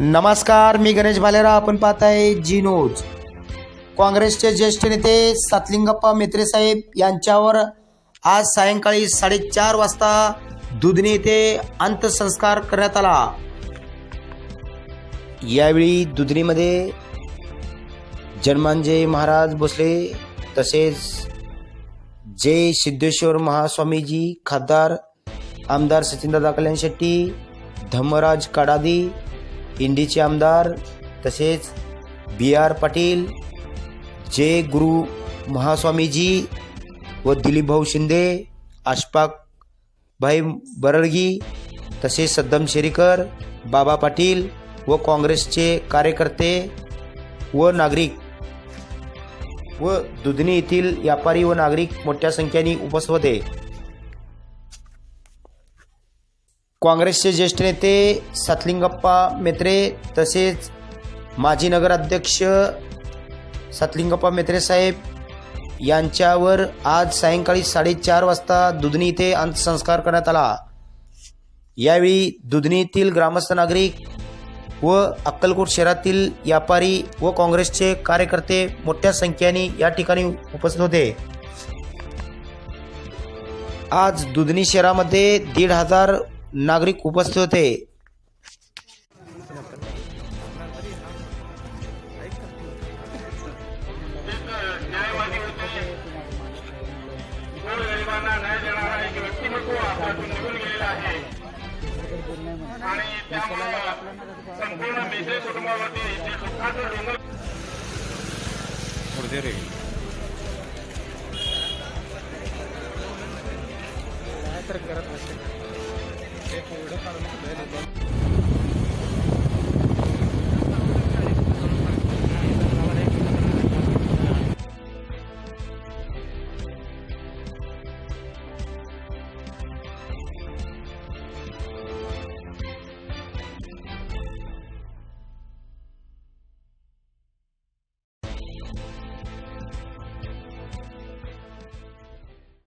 नमस्कार मी गणेश भालेराव. आपण पाहताय जी न्यूज काँग्रेसचे ज्येष्ठ नेते सातलिंगप्पा मेत्रे साहेब यांच्यावर आज सायंकाळी साडेचार वाजता दुधनी येथे अंत्यसंस्कार करण्यात आला. यावेळी दुधनीमध्ये जन्मांजय महाराज भोसले तसेच जय सिद्धेश्वर महास्वामीजी खासदार आमदार सचिनदादा कल्याण शेट्टी धम्मराज काडादी इंडीचे आमदार तसेच बी आर पाटील जय गुरु महास्वामीजी व दिलीप भाऊ शिंदे आशपाक भाई बरळगी तसेच सद्दम शेरीकर बाबा पाटील व काँग्रेसचे कार्यकर्ते व नागरिक व दुधनी येथील व्यापारी व नागरिक मोठ्या संख्येने उपस्थित होते. काँग्रेसचे ज्येष्ठ नेते सतलिंगप्पा मेत्रे तसेच माजी नगराध्यक्ष सतलिंगप्पा मेत्रे साहेब यांच्यावर आज सायंकाळी साडेचार वाजता दुधनी येथे अंत्यसंस्कार करण्यात आला. यावेळी दुधनीतील ग्रामस्थ नागरिक व अक्कलकोट शहरातील व्यापारी व काँग्रेसचे कार्यकर्ते मोठ्या संख्येने या ठिकाणी उपस्थित होते. आज दुधनी शहरामध्ये दीड हजार नागरिक उपस्थित होते. संपूर्ण कुटुंबावरती तर करत नसेल ते कोरडं काढून